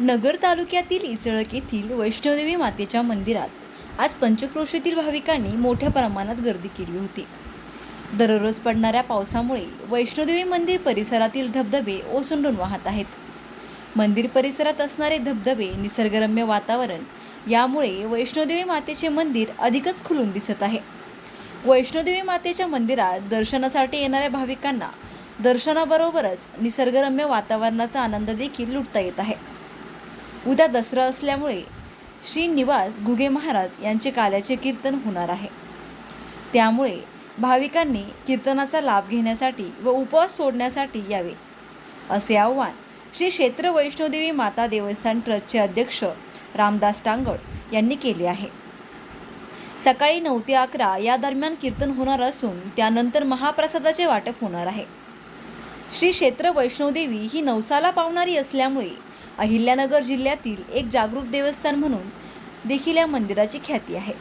नगर तालुक्यातील इचळक येथील वैष्णोदेवी मातेच्या मंदिरात आज पंचक्रोशीतील भाविकांनी मोठ्या प्रमाणात गर्दी केली होती. दररोज पडणाऱ्या पावसामुळे वैष्णोदेवी मंदिर परिसरातील धबधबे ओसंडून वाहत आहेत. मंदिर परिसरात असणारे धबधबे निसर्गरम्य वातावरण यामुळे वैष्णोदेवी मातेचे मंदिर अधिकच खुलून दिसत आहे. वैष्णोदेवी मातेच्या मंदिरात दर्शनासाठी येणाऱ्या भाविकांना दर्शनाबरोबरच निसर्गरम्य वातावरणाचा आनंद देखील लुटता येत आहे. उद्या दसरा असल्यामुळे श्रीनिवास गुगे घुगे महाराज यांचे काल्याचे कीर्तन होणार आहे. त्यामुळे भाविकांनी कीर्तनाचा लाभ घेण्यासाठी व उपवास सोडण्यासाठी यावे असे आव्हान श्री क्षेत्र वैष्णोदेवी माता देवस्थान ट्रस्टचे अध्यक्ष रामदास टांगड यांनी केले आहे. सकाळी नऊ ते अकरा या दरम्यान कीर्तन होणार असून त्यानंतर महाप्रसादाचे वाटप होणार आहे. श्री क्षेत्र वैष्णोदेवी ही नवसाला पावणारी असल्यामुळे अहिल्यानगर जिल्ह्यातील एक जागरूक देवस्थान म्हणून देखील या मंदिराची ख्याती आहे.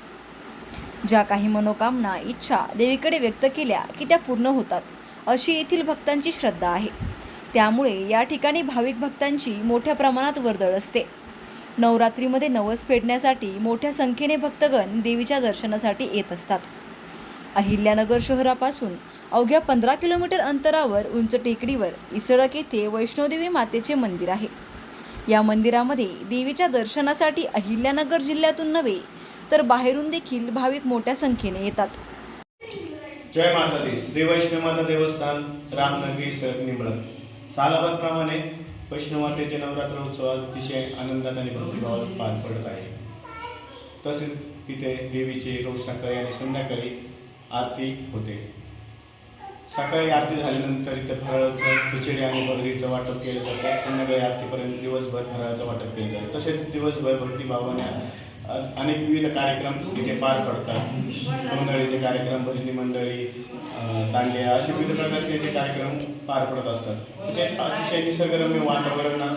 ज्या काही मनोकामना इच्छा देवीकडे व्यक्त केल्या की त्या पूर्ण होतात अशी येथील भक्तांची श्रद्धा आहे. त्यामुळे या ठिकाणी भाविक भक्तांची मोठ्या प्रमाणात वर्दळ असते. नवरात्रीमध्ये नवस फेडण्यासाठी मोठ्या संख्येने भक्तगण देवीच्या दर्शनासाठी येत असतात. अहिल्यानगर शहरापासून अवघ्या पंधरा किलोमीटर अंतरावर उंच टेकडीवर इसळक येथे वैष्णोदेवी मातेचे मंदिर आहे. या मंदिरामध्ये देवीच्या दर्शनासाठी अहिल्यानगर जिल्ह्यातून नव्हे तर बाहेरून देखील भाविक मोठ्या संख्येने येतात. जय माता दी श्री वैष्णवमाता देवस्थान रामनगरी सर सालाबादप्रमाणे वैष्णवमातेचे नवरात्र उत्सव अतिशय आनंदात आणि भक्तिभावात पार पडत आहे. तसेच इथे देवीची रोज सकाळी आणि संध्याकाळी आरती होते. सकाळी आरती झाल्यानंतर इथं फराळाचं खिचडी आणि बकरीचं वाटप केलं जातं. संध्याकाळी आरतीपर्यंत दिवसभर फराळाचं वाटप केलं जातं. तसेच दिवसभर भक्ती अ- अनेक विविध कार्यक्रम तिथे पार पडतात. मंडळीचे कार्यक्रम भजनी मंडळी दांडिया असे विविध प्रकारचे इथे कार्यक्रम पार पडत असतात. तिथे अतिशय निसर्गरम्य वातावरणात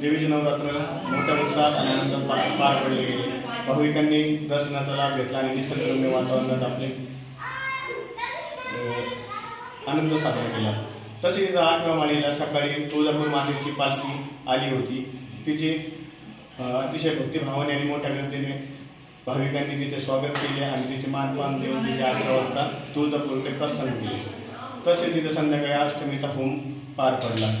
देवीचे नवरात्र मोठ्या उत्साहात आणि पार पार पडले गेले. भाविकांनी दर्शनाचा लाभ घेतला आणि निसर्गरम्य वातावरणात आपले आनंद साजरा केला. तसेच आठव्या माळीला सकाळी तुळजापूर मातेची पालखी आली होती. तिची अतिशय भक्तिभावाने आणि मोठ्या गर्दीने भाविकांनी तिचे स्वागत केले आणि तिचे मानपान देऊन तिचे अकरा वाजता तुळजापूरकडे प्रस्थान केले. तसेच तिथे संध्याकाळी अष्टमीचा होम पार पडला.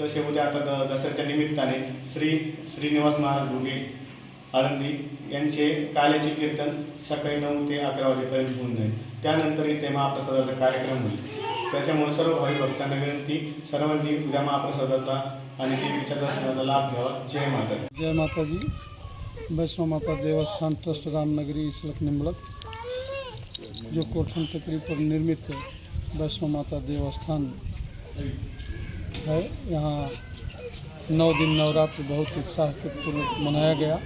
तसे उद्या आता दसऱ्याच्या निमित्ताने श्री श्रीनिवास महाराज भुगे आळंदी यांचे काल्याचे कीर्तन सकाळी नऊ ते अकरा वाजेपर्यंत होऊन जाईल. त्यानंतर इथे महाप्रसादाचा कार्यक्रम होईल. त्याच्यामुळे सर्व भावी भक्तांना विनंती, सर्वांनी उद्या महाप्रसादाचा आणि देवीच्या दर्शनाचा लाभ घ्यावा. जय माता जय माता दी वैष्णो माता देवस्थान ट्रस्ट रामनगरी इसलक निम्बलक जो कोठन टेकरी पर निर्मित वैष्णो माता देवस्थान है यहाँ नौ दिन नवरात्र बहुत उत्साह के पूर्वक मनाया गया.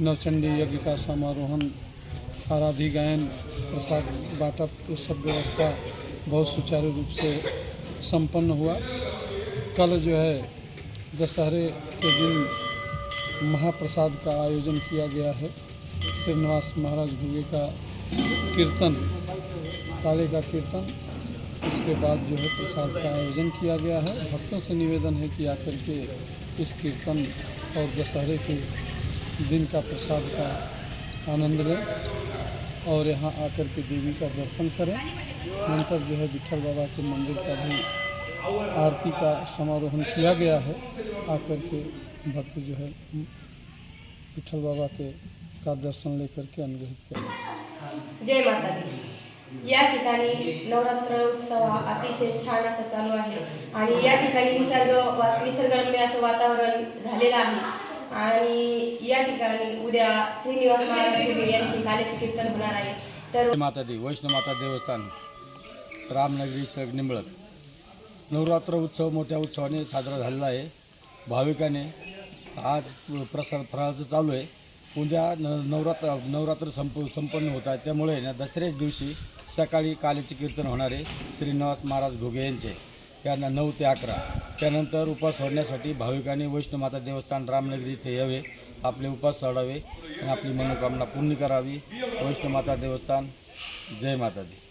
नवचंडी यज्ञ का समारोहन, आराधी गायन प्रसाद बाटप ये सब व्यवस्था बहुत सुचारू रूप से संपन्न हुआ। कल जो है दशहरे के दिन महाप्रसाद का आयोजन किया गया है। श्रीनिवास महाराज भूगे का कीर्तन, काले का कीर्तन, इसके बाद जो है प्रसाद का आयोजन किया गया है। भक्तों से निवेदन है कि आकर के इस कीर्तन और दशहरे के दिन का प्रसाद का आनंद लें। और यहाँ आकर के देवी का दर्शन करें। नंतर जो है विठल बाबा के मंदिर का भी आरती का समारोहन किया गया है। आकर के भक्त जो है विठल बाबा के का दर्शन लेकर के अनुग्रहित करें। जय माता दी या ठिकाणी नवरात्र उत्सव अतिशय छान असा चालू आहे. आणि या ठिकाणी निसर्ग निसर्गरम्य असं वातावरण झालेलं आहे. आणि या ठिकाणी उद्या श्रीनिवास महाराज फुले यांचे काल्याचे कीर्तन होणार आहे. तर माता दे वैष्णव माता देवस्थान रामनगरी सग निंबळक. नवरात्र उत्सव मोठ्या उत्सवाने साजरा झालेला आहे. भाविकाने आज प्रसाद फराळाचं चालू आहे. उद्या न नवरात्र नवरात्र संप संपन्न होत आहे. त्यामुळे ना दसऱ्याच दिवशी सकाळी कालीचे कीर्तन होणारे श्रीनिवास महाराज घोगे यांचे. यांना नऊ ते अकरा त्यानंतर उपास सोडण्यासाठी भाविकांनी वैष्णव माता देवस्थान रामनगरी इथे यावे आपले उपास सोडावे आणि आपली मनोकामना पूर्ण करावी वैष्णव माता देवस्थान जय माता दी